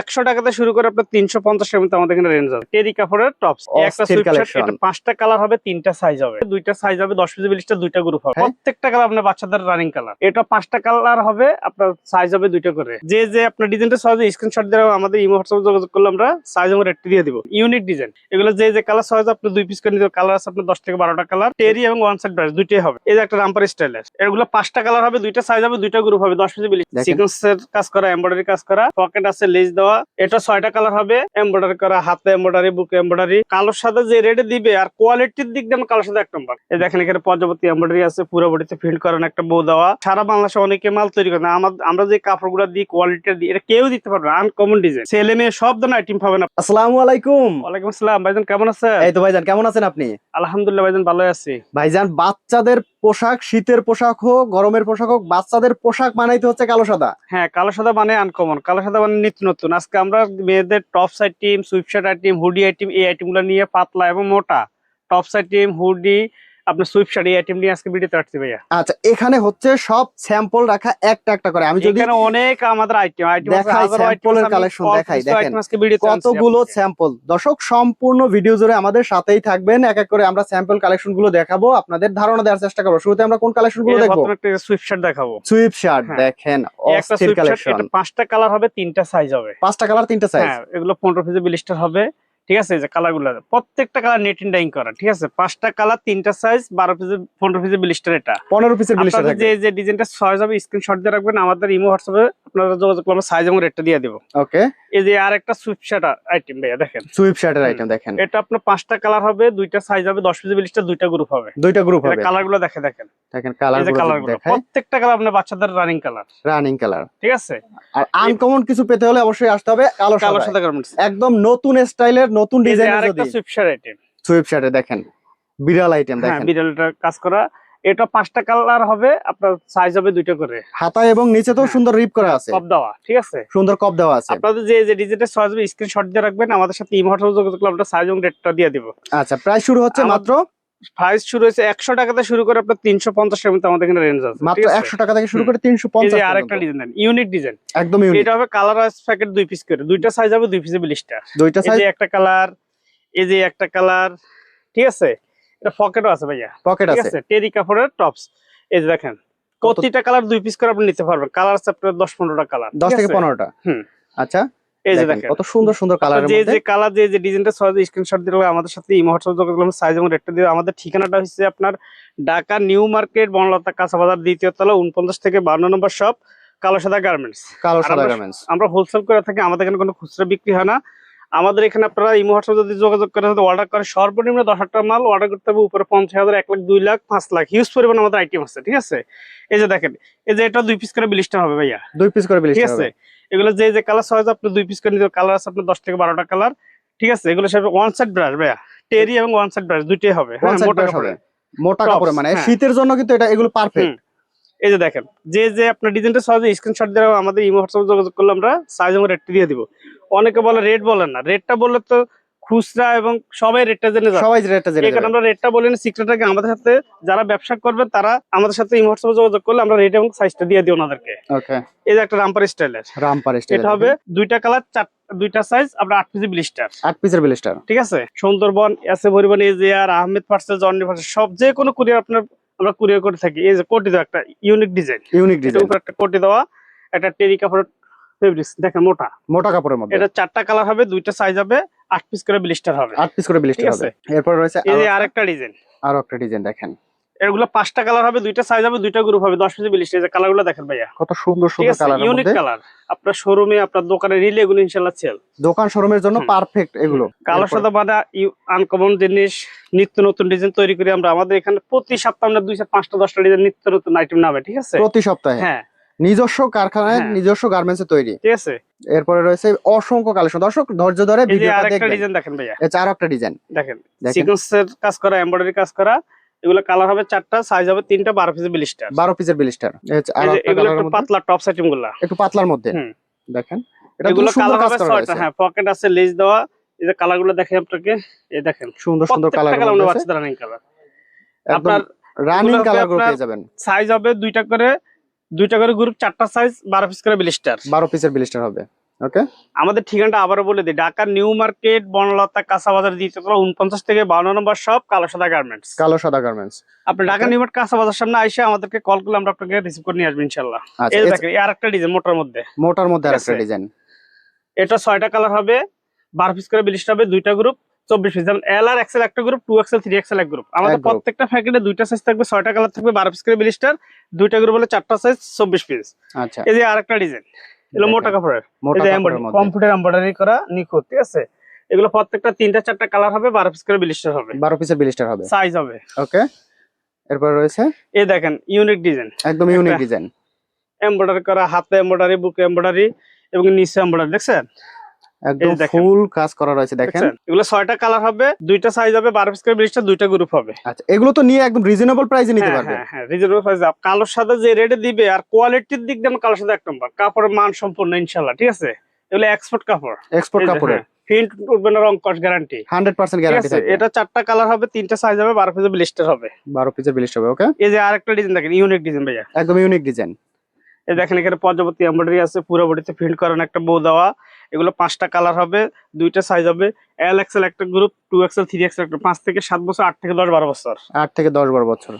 একশো টাকাতে শুরু করে আপনার তিনশো পঞ্চাশ টাকা মধ্যে আমাদের এখানে রেঞ্জ হবে টেরি কাপড়ের টপস একটা। এটা পাঁচটা কালার হবে তিনটা সাইজ হবে। দুইটা সাইজ হবে দশ পিস বিলিশটা দুইটা গ্রুপ হবে। প্রত্যেকটা কালার আপনার বাচ্চাদের রানিং কালার এটা পাঁচটা কালার হবে আপনার সাইজ হবে দুইটা করে। যে যে আপনার ডিজাইনটা সহজে স্ক্রিনশট দিয়ে আমাদের ইমো হোয়াটসঅ্যাপে যোগাযোগ করলে আমরা সাইজ এবং রেটটি দিয়ে দিব। ইউনিক ডিজাইন এগুলো যে যে কালার সহজ আপনি দুই পিস করে নিতে কালার আছে আপনার দশ থেকে বারোটা কালার টেরি এবং ওয়ান সাইড ব্রাশ দুইটাই হবে। এই যে একটা রামপার স্টাইলের এগুলো পাঁচটা কালার হবে দুইটা সাইজ হবে দুইটা গ্রুপ হবে। দশ পিস বিলিশ। সিকোয়েন্সের কাজ করা এমব্রয়ডারি কাজ করা পকেট আছে লেজ দেওয়া এটা ছয়টা কালার হবে। এমব্রয়ডারি করা হাতে এমব্রয়ডারি বুকে এমব্রয়ডারি কালোর সাথে যে রেটে দিবে আর কোয়ালিটির দিক দিয়ে কালোর সাথে এক নম্বর এই দেখেন এখানে পর্যাপ্ত এমব্রয়ডারি আছে পুরো বডিতে ফিল্ড করানো একটা বউ দেওয়া। সারা বাংলাদেশে অনেকে মাল তৈরি করে না। আমার যে কাপড়গুলো দিই কোয়ালিটি দিই এটা কেউ দিতে পারবে আনকমন ডিজাইন ছেলে মেয়ে সব ধরনের আইটেম পাবেন। আসসালামু আলাইকুম। ওয়ালাইকুম আসসালাম। ভাইজান কেমন আছেন? এই তো ভাইজান কেমন আছেন আপনি? আলহামদুলিল্লাহ ভাইজান ভালো আছি। ভাইজান বাচ্চাদের পোশাক শীতের পোশাক হোক গরমের পোশাক হোক বাচ্চাদের পোশাক বানাইতে হচ্ছে কালো সাদা। হ্যাঁ কালো সাদা মানে আনকমন কালো সাদা মানে নিত্য নতুন। আজকে আমরা মেয়েদের tops item sweatshirt item hoodie item এই আইটেমগুলো নিয়ে পাতলা এবং মোটা। টপস আইটেম হুডি আপনার এই আইটেম নিয়ে আজকে ভিডিওতে রাখছি ভাইয়া। আচ্ছা এখানে হচ্ছে সব স্যাম্পল রাখা একটা একটা করে। আমি যদি এখানে অনেক আমাদের আইটেম আইটেম দেখাই, এর দেখাই, দেখেন। কতগুলো স্যাম্পল দর্শক সম্পূর্ণ ভিডিও জুড়ে আমাদের সাথেই থাকবেন। এক এক করে আমরা স্যাম্পল কালেকশনগুলো দেখাবো আপনাদের ধারণা দেওয়ার চেষ্টা করব। শুরুতে আমরা কোন কালেকশনগুলো দেখব? সুইপশার্ট দেখাবো। সুইপ শার্ট হ্যাঁ। দেখেন একটা অস্থির কালেকশন এটা পাঁচটা কালার হবে তিনটা সাইজ হবে। পাঁচটা কালার তিনটা সাইজ হ্যাঁ এগুলো পনেরো পিসের বিলিস্টার হবে। ঠিক আছে এই যে কালারগুলো প্রত্যেকটা কালার নেট ইন্ডাইং করা ঠিক আছে? পাঁচটা কালার তিনটা সাইজ বারো পিসের পনেরো পিসের বিলিস্টার এটা। পনেরো পিসের যে যে ডিজাইনটা সহজ হবে স্ক্রিনশট দিয়ে রাখবেন আমাদের ইমো হোয়াটসঅ্যাপে আপনারা যোগাযোগ করবেন সাইজ এবং রেটটা দিয়ে দেবো। ওকে এই যে আর একটা সুইপ আইটেম ভাইয়া দেখেন। সুইপ আইটেম দেখেন। এটা আপনার পাঁচটা কালার হবে দুইটা সাইজ হবে দশ দুইটা গ্রুপ হবে। দুইটা গ্রুপ হবে। কালারগুলো দেখে দেখেন। দেখেন কালারগুলো প্রত্যেকটা কালার আপনার বাচ্চাদের রানিং কালার রানিং কালার ঠিক আছে? আর আনকমন কিছু পেতে হলে অবশ্যই আসতে হবে কালো কালার সাদা গার্মেন্টস একদম নতুন স্টাইলের নতুন ডিজাইনের যদি। সুইপ শার্ট আইটেম সুইপ দেখেন। বিড়াল আইটেম হ্যাঁ দেখেন। বিড়ালটা কাজ করা। এটা পাঁচটা কালার হবে আপনার সাইজ হবে দুইটা করে। হাতা এবং নিচে তো হ্যাঁ। সুন্দর রিপ করা আছে। সব দেওয়া ঠিক আছে? সুন্দর কপ দেওয়া আছে। আপনাদের যে যে ডিজিটাল সাইজ হবে স্ক্রিনশট দিয়ে রাখবেন আমাদের সাথে ইমোটর যোগাযোগ করলে আমরা সাইজ এবং রেটটা দিয়ে দিব। আচ্ছা প্রাইস শুরু হচ্ছে মাত্র? প্রাইস শুরু হয়েছে একশো টাকা থেকে শুরু করে আপনার তিনশো পঞ্চাশ মধ্যে আমাদের এখানে রেঞ্জ আছে মাত্র? একশো টাকা থেকে শুরু করে তিনশো এই পঞ্চাশ যে আরেকটা ডিজাইন ইউনিক ডিজাইন একদম এটা হবে কালার প্যাকেট দুই পিস করে দুইটা সাইজ হবে দুই পিসে বিলিশটা দুইটা সাইজ একটা কালার এই যে একটা কালার ঠিক আছে? এটা পকেটও আছে ভাইয়া। পকেট আছে। টেরি কাপড়ের টপস। এই যে দেখেন প্রতিটা কালার দুই পিস করে আপনি নিতে পারবেন। কালার আপনার দশ পনেরোটা কালার। দশ থেকে পনেরোটা? হুম। আচ্ছা। এই যে দেখেন, দেখেন। কত সুন্দর সুন্দর কালারের যে যে কালার যে যে ডিজাইনটা সহজে স্ক্রিনশট দিলে আমাদের সাথে যোগাযোগ সাইজ এবং রেটটা দিয়ে আমাদের ঠিকানাটা হচ্ছে আপনার ঢাকা নিউ মার্কেট বনলতা কাঁচা বাজার দ্বিতীয় তলা উনপঞ্চাশ থেকে বান্ন নম্বর শপ কালো সাদা গার্মেন্টস কালো সাদা গার্মেন্টস আমরা হোলসেল করে থাকি আমাদের এখানে কোনো খুচরা বিক্রি হয় না। আমাদের এখানে আপনারা ইমো হোয়াটসঅ্যাপ যদি যোগাযোগ করে অর্ডার করে সর্বনিম্ন দশ হাজার টাকা মাল অর্ডার করতে হবে উপরে পঞ্চাশ হাজার এক লাখ দুই লাখ পাঁচ লাখ। হিউজ পরিমাণ আমাদের আইটেম আছে ঠিক আছে? এই যে দেখেন এই যে এটা দুই পিস করে বিলিশটা হবে ভাইয়া। দুই পিস করে ঠিক আছে? এগুলো যে যে কালার সহজ আপনি দুই পিস করে নিতে কালার আছে আপনার দশ থেকে বারোটা কালার ঠিক আছে? এগুলো সব ওয়ান সাইড ব্রাশ ভাইয়া। টেরি এবং ওয়ান সাইড ব্রাশ দুইটাই হবে। হ্যাঁ মোটা কাপড়ে মোটা কাপড়ে মানে হ্যাঁ। শীতের জন্য কিন্তু এটা এগুলো পারফেক্ট। এই যে দেখেন যে যে আপনার ডিজাইনটা সহজে স্ক্রিনশট দিয়ে আমাদের ইমো হোয়াটসঅ্যাপ যোগাযোগ করলে আমরা সাইজ এবং রেটটা দিয়ে দিব। অনেকে বলে রেট বলেন না রেটটা বললে তো খুচরা এবং সবাই রেটটা জেনে সবাই যেটা জেনে যাবে। আমরা রেটটা বলি না সিক্রেটাকে আমাদের সাথে যারা ব্যবসা করবে তারা আমাদের সাথে ইমো হোয়াটসঅ্যাপে যোগাযোগ করলে আমরা রেট এবং সাইজটা দিয়ে দিই ওনাদেরকে। ওকে এই যে একটা রামপার স্টাইলের রামপার স্টাইল এটা হবে দুইটা কালার চার দুইটা সাইজ আমরা আট পিসি ব্লিস্টার আট পিসের বিলিশটার ঠিক আছে? সুন্দরবন এসে পরিবহন এজিআর আহমেদ ফার্সেল জন্ডি ফার্সেল সব যে কোনো কুরিয়ার আপনার আমরা কুরিয়ার করে থাকি। এই যে কোটি দেওয়া একটা ইউনিক ডিজাইন ইউনিক ডিজাইন উপর একটা কোটি দেওয়া একটা টেরি কাপড়ের ফেব্রিক্স দেখেন মোটা। মোটা কাপড়ের মধ্যে। এটা চারটা কালার হবে দুইটা সাইজ হবে আট পিস করে ব্লিস্টার হবে। আট পিস করে ব্লিস্টার হবে। এরপর রয়েছে এই যে আরেকটা ডিজাইন আরও একটা ডিজাইন দেখেন। এগুলো পাঁচটা কালার হবে দুইটা সাইজ হবে দুইটা গ্রুপ হবে দশ পিস এই যে কালারগুলো দেখেন ভাইয়া। কত সুন্দর ইউনিক কালার আপনার শোরুমে আপনার দোকানে রিলে এগুলো ইনশাল্লাহ সেল দোকান শোরুমের জন্য পারফেক্ট এগুলো। কালো সাদা বাঁধা আনকমন জিনিস নিত্য নতুন ডিজাইন তৈরি করি আমরা। আমাদের এখানে প্রতি সপ্তাহে আমরা দুইশো পাঁচটা দশটা ডিজাইন নিত্য নতুন আইটেম নামে ঠিক আছে? প্রতি সপ্তাহে? হ্যাঁ। নিজস্ব কারখানায় হ্যাঁ। নিজস্ব গার্মেন্টসে তৈরি। ঠিক আছে? এরপরে রয়েছে অসংখ্য কালেকশন দর্শক ধৈর্য ধরে ভিডিওটা আরেকটা দেখবেন। ডিজাইন দেখেন ভাইয়া। এটা আরও একটা ডিজাইন দেখেন দেখেন। সিকোয়েন্সের কাজ করা এমব্রয়ডারি কাজ করা এগুলো কালার হবে চারটা সাইজ হবে তিনটা বারো পিসের বিলিস্টার বারো পিসের বিলিস্টার এগুলো একটু পাতলা আইটেমগুলা। একটু পাতলার মধ্যে? দেখেন। এগুলো কালার হবে ছয়টা হ্যাঁ পকেট আছে লেজ দেওয়া। এই যে কালারগুলো দেখে আপনাকে এই দেখেন। সুন্দর সুন্দর কালার রানিং কালার আপনার রানিং কালারগুলো আপনার- পেয়ে যাবেন। সাইজ হবে দুইটা করে দুইটা করে গ্রুপ চারটা সাইজ বারো পিস করে বিলিস্টার বারো পিসের বিলিস্টার হবে। ওকে? আমাদের ঠিকানাটা আবারও বলে দিই। ঢাকা নিউ মার্কেট বনলতা কাঁচা বাজার দ্বিতীয়তলা উনপঞ্চাশ থেকে বান্ন নম্বর সব কালো সাদা গার্মেন্টস কালো সাদা গার্মেন্টস আপনি ঢাকা. নিউ মার্কেট কাঁচা বাজার সামনে আইসে আমাদেরকে কল করলে আমরা আপনাকে রিসিভ করে নিয়ে আসব ইনশাল্লাহ। আচ্ছা এই দেখেন আর একটা ডিজাইন মোটার মধ্যে। মোটার মধ্যে আরেকটা আছে। ডিজাইন এটা ছয়টা কালার হবে বারো পিস করে বিলিশ হবে দুইটা গ্রুপ চব্বিশ পিস যেমন এল আর এক্সেল একটা group two XL three XL এক গ্রুপ আমাদের প্রত্যেকটা প্যাকেটে দুইটা সাইজ থাকবে ছয়টা কালার থাকবে বারো পিস করে বিলিশটার দুইটা গ্রুপ হলে চারটা সাইজ চব্বিশ পিস আচ্ছা। এই যে আরেকটা ডিজাইন এগুলো মোটা কাপড়ের। কম্পিউটার এমব্রয়ডারি করা নিখুঁত ঠিক আছে? এগুলো প্রত্যেকটা তিনটা চারটা কালার হবে বারো পিস করে বিলিস্টার হবে। বারো পিসের বিলিস্টার হবে। সাইজ হবে। ওকে এরপর রয়েছে? এই দেখেন ইউনিক ডিজাইন একদম ইউনিক ডিজাইন এমব্রয়ডারি করা হাতে এমব্রয়ডারি বুকে এমব্রয়ডারি এবং নিচে এমব্রয়ডারি দেখছেন? একদম ফুল কাজ করা রয়েছে দেখেন। এগুলো ছয়টা কালার হবে দুইটা সাইজ হবে বারো পিস করে বিলিশটা দুইটা গ্রুপ হবে। আচ্ছা এগুলো তো নিয়ে একদম রিজনেবল প্রাইসে নিতে হ্যাঁ, পারবে। হ্যাঁ, হ্যাঁ। কালোর সাথে যে রেটে দিবে আর কোয়ালিটির দিক দিয়ে আমার কালোর সাথে এক নম্বর কাপড়ের মান সম্পূর্ণ ইনশাল্লাহ ঠিক আছে? এগুলো এক্সপোর্ট কাপড়। এক্সপোর্ট কাপড়ের। প্রিন্ট উঠবে না রং কস গ্যারান্টি হান্ড্রেড পার্সেন্ট ঠিক গ্যারান্টি থাকবে। এটা চারটা কালার হবে তিনটা সাইজ হবে বারো পিসের ব্লিস্টার হবে। বারো পিসের বিলিস্টার হবে ওকে এই যে আরেকটা ডিজাইন দেখেন ইউনিক ডিজাইন ভাইয়া। একদম ইউনিক ডিজাইন এই দেখেন এখানে পর্যাবতী এমব্রয়ডারি আছে পুরো বডিতে প্রিন্ট করানো একটা বউ দেওয়া। এগুলো পাঁচটা কালার হবে দুইটা সাইজ হবে। এল এক্সেল একটা group two XL three XL একটা পাঁচ থেকে সাত বছর আট থেকে দশ বারো বছর। আট থেকে দশ বারো বছর।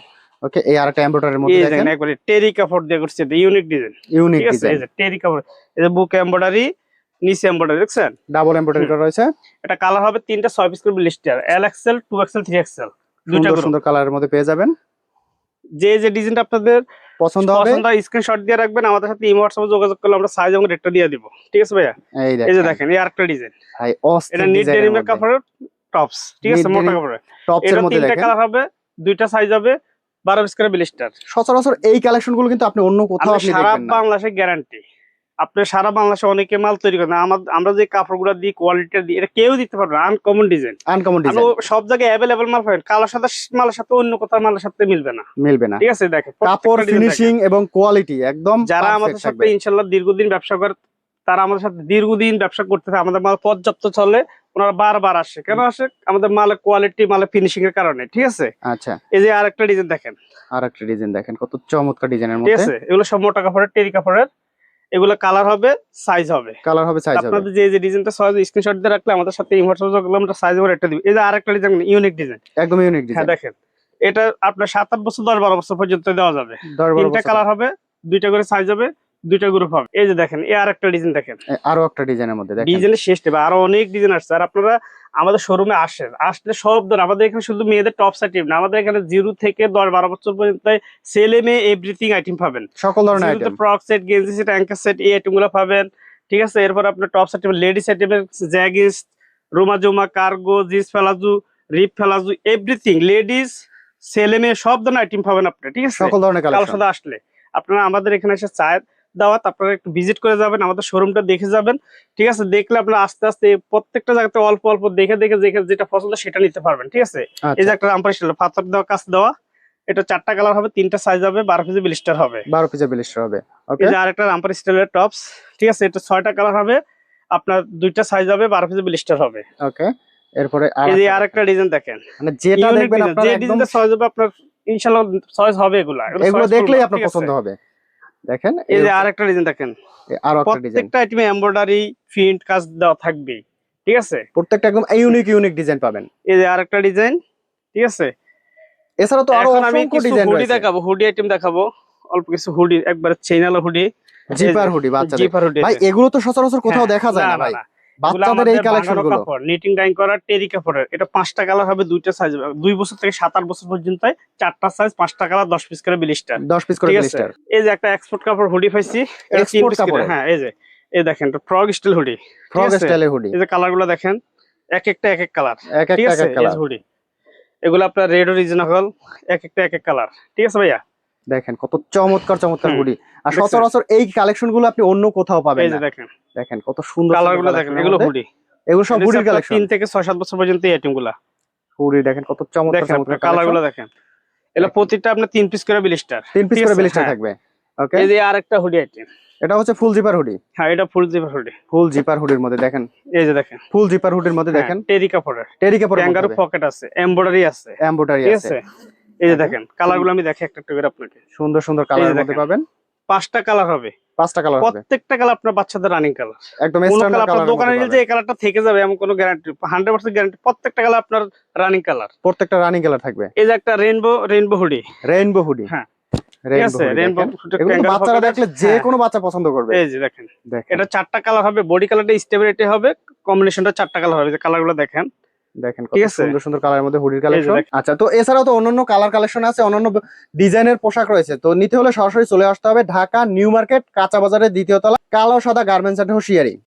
ওকে এই আরেকটা এমব্রয়ডারির মধ্যে এই দেখেন দেখেন। একবারে টেরি কাপড় দিয়ে করছে এটা ইউনিক ডিজাইন ইউনিক ঠিক ডিজাইন টেরি কাপড় এই বুক এমব্রয়ডারি নিচে এমব্রয়ডারি দেখছেন? ডাবল এমব্রয়ডারি করা রয়েছে। এটা কালার হবে তিনটা ছয় পিস করে Lister L XL two XL three XL group। সুন্দর কালারের মধ্যে পেয়ে যাবেন। যে যে ডিজাইনটা আপনাদের পছন্দ হবে। পছন্দ স্ক্রিনশট দিয়ে রাখবেন আমাদের সাথে ইমো হোয়াটসঅ্যাপে যোগাযোগ করলে আমরা সাইজ এবং রেটটা দিয়ে দিব। ঠিক আছে ভাইয়া? এই এই যে দেখেন এই আরেকটা ডিজাইন ভাই এটা নিট ডেনিমের কাপড়ের টপস ঠিক আছে মোটা কাপড়ের। টপস এর মধ্যে তিনটা দেখেন। কালার হবে দুইটা সাইজ হবে বারো স্কয়ার ব্লিস্টার। সচরাচর এই কালেকশনগুলো কিন্তু আপনি অন্য কোথাও আপনি দেখবেন না। সারা বাংলাদেশে গ্যারান্টি আপনি সারা বাংলাদেশে অনেকে মাল তৈরি করেন আমাদের আমরা যে কাপড়গুলো দিই কোয়ালিটি দিই এটা কেউ দিতে পারবে না। আনকমন ডিজাইন আনকমন ডিজাইন সব জায়গায় অ্যাভেলেবল মাল পাবেন। কালোর সাথে মালের সাথে অন্য কোথাও মালের সাথে মিলবে না। মিলবে না। ঠিক আছে দেখেন কাপড় ফিনিশিং এবং কোয়ালিটি একদম যারা আমাদের সাথে থাকবে। ইনশাল্লাহ দীর্ঘদিন ব্যবসা করে তারা আমাদের সাথে দীর্ঘদিন ব্যবসা করতে থাকে। আমাদের মাল পর্যাপ্ত চলে ওনারা বারবার আসে। কেন আসে? আমাদের মালের কোয়ালিটি মালের ফিনিশিং এর কারণে ঠিক আছে? আচ্ছা। এই যে আরেকটা ডিজাইন দেখেন। আর একটা ডিজাইন দেখেন কত চমৎকার ডিজাইনের মধ্যে ঠিক আছে এগুলো সব মোটা কাপড়ের টেরি কাপড়ের। এগুলো কালার হবে সাইজ হবে। কালার হবে সাইজ হবে। আপনাদের যে যে ডিজাইনটা সাইজ স্ক্রিনশট দিয়ে রাখলে আমাদের সাথে ইনভার্টার যোগাযোগ আমরা সাইজ করে একটা দিবি। এই যে আরেকটা ডিজাইন ইউনিক ডিজাইন একদম ইউনিক হ্যাঁ ডিজাইন দেখেন। এটা আপনার সাত আট বছর দশ বারো বছর পর্যন্ত দেওয়া যাবে। তিনটা কালার হবে দুইটা করে সাইজ হবে দুইটা গ্রুপ হবে। এই যে দেখেন এই আরেকটা ডিজাইন দেখেন। আরও একটা ডিজাইনের মধ্যে দেখেন। ডিজাইনের শেষ আরও অনেক ডিজাইন আসছে। আর আপনারা আমাদের শোরুমে আসেন আসলে সব ধর আমাদের এখানে শুধু মেয়েদের টপ সাইটিভ না আমাদের এখানে জিরো থেকে দশ বারো বছর পর্যন্ত ছেলে মেয়ে এভরিথিং আইটেম পাবেন। সকল ধরনের আইটেম ফ্রক সেট গেঞ্জি সেট অ্যাঙ্কার সেট এই আইটেমগুলো পাবেন। ঠিক আছে? এরপর আপনার টপ সেট লেডিস আইটেমের জ্যাগিস রোমা জোমা cargo jeans ফেলাজু rip ফেলাজু everything ladies ছেলে মেয়ে সব ধরনের আইটেম পাবেন আপনি। ঠিক আছে? সকল ধরনের কালেকশন আসলে। আপনারা আমাদের এখানে এসে চায়ের দাওয়াত আপনারা একটু ভিজিট করে যাবেন আমাদের শোরুমটা দেখে যাবেন। ঠিক আছে? দেখলে আপনারা আস্তে আস্তে প্রত্যেকটা জায়গাতে অল্প অল্প দেখে দেখে দেখে যেটা পছন্দ সেটা নিতে পারবেন ঠিক আছে? এই যে একটা রামপার স্টাইল পাথর দেওয়া কাজ দেওয়া এটা চারটা কালার হবে তিনটা সাইজ হবে বারো পিসি ব্লিস্টার হবে। বারো পিসের বিলিস্টার হবে ওকে এই যে আরেকটা রামপার স্টাইলের টপস ঠিক আছে? এটা ছয়টা কালার হবে আপনার দুইটা সাইজ হবে বারো পিসি ব্লিস্টার হবে। ওকে এরপরে এই যে আরেকটা ডিজাইন দেখেন। মানে যেটা দেখবেন আপনার যে ডিজাইনটা চয়েস হবে আপনার ইনশাআল্লাহ চয়েস হবে এগুলা। এগুলো দেখলেই আপনার পছন্দ হবে। দেখেন এই যে আরেকটা ডিজাইন দেখেন। আরও একটা ডিজাইন প্রত্যেকটা আইটেমে এমব্রয়ডারি প্রিন্ট কাজ দেওয়া থাকবে ঠিক আছে? প্রত্যেকটা একদম ইউনিক ইউনিক ডিজাইন পাবেন। এই যে আরেকটা ডিজাইন ঠিক আছে? এছাড়া তো আরও অসংখ্য ডিজাইন হুডি দেখাবো হুডি আইটেম দেখাবো অল্প কিছু হুডি একবার চেইনালা হুডি জিপার হুডি বাচ্চাদের। জিপার হুডি ভাই এগুলো তো সচরাচর কোথাও দেখা যায় না ভাই। বাচ্চাদের এই কালেকশনগুলো নিটিং ডাইং করা টেরি কাপড়ের। এটা পাঁচটা কালার হবে দুইটা সাইজ দুই বছর থেকে সাত আট বছর পর্যন্ত চারটা সাইজ পাঁচটা কালার দশ পিস করে বিলিশটা দশ পিস করে বিলিস্টার। এই যে একটা এক্সপোর্ট কাপড় হুডি পাইছি করে, কাপড়ের? হ্যাঁ এই যে এই দেখেন ফ্রগ স্টাইল হুডি ফ্রক আছে? স্টাইলের হুডি এই যে কালারগুলো দেখেন এক একটা এক এক কালার এক এক এক কালার হুডি এগুলো আপনার রেড ও অরিজিনাল এক একটা এক এক কালার ঠিক আছে ভাইয়া? দেখেন কত চমৎকার চমৎকার হুডি আর সচরাচর এই কালেকশনগুলো আপনি অন্য কোথাও পাবেন না। দেখেন। দেখেন কত সুন্দর কালারগুলো দেখেন এগুলো হুডি এগুলো সব হুডির কালেকশন তিন থেকে ছয় সাত বছর পর্যন্ত এই আইটেমগুলা। হুডি দেখেন কত চমৎকার চমৎকার কালার কালারগুলো দেখেন। এগুলো প্রতিটা আপনার তিন পিস করে বিলিস্টার তিন পিস করে বিলিস্টার হ্যাঁ। থাকবে। ওকে এই যে আরেকটা হুডি আইটেম এটা হচ্ছে ফুল জিপার হুডি হ্যাঁ এটা full zipper hoodie full zipper হুডির মধ্যে দেখেন। এই যে দেখেন। ফুল জিপার হুডির মধ্যে দেখেন। টেরি কাপড়ের। টেরি কাপড়ের ক্যাঙ্গারু মধ্যে পকেট আছে এমব্রয়ডারি আছে। এমব্রয়ডারি আছে। এই যে দেখেন। দেখেন কালারগুলো আমি দেখি একটা একটা করে আপনাকে। সুন্দর সুন্দর এই কালারের মধ্যে পাবেন। পাঁচটা কালার হবে। পাঁচটা কালার প্রত্যেকটা কালার আপনার বাচ্চাদের রানিং কালার একদম স্ট্যান্ডার্ড কালার আপনার দোকানে নিলে যে এই কালারটা থেকে যাবে এমন কোনো গ্যারান্টি হান্ড্রেড পার্সেন্ট গ্যারান্টি প্রত্যেকটা কালার আপনার রানিং কালার প্রত্যেকটা রানিং কালার থাকবে। এই যে একটা rainbow rainbow hoodie rainbow hoodie হ্যাঁ। বাচ্চারা দেখলে যে কোনো বাচ্চা পছন্দ করবে। হ্যাঁ। এই যে দেখেন। দেখেন। এটা চারটা কালার হবে বডি কালারটা স্টেবিলিটি হবে কম্বিনেশনটা চারটা কালার হবে যে কালারগুলো দেখেন। দেখেন কত ঠিক আছে? সুন্দর সুন্দর কালারের মধ্যে হুডির কালেকশন আচ্ছা তো এছাড়াও তো অন্যান্য কালার কালেকশন আছে অন্যান্য ডিজাইনের পোশাক রয়েছে। তো নিতে হলে সরাসরি চলে আসতে হবে ঢাকা নিউ মার্কেট কাঁচা বাজারের দ্বিতীয় তলা কালো সাদা গার্মেন্টস এন্ড হুঁশিয়ারি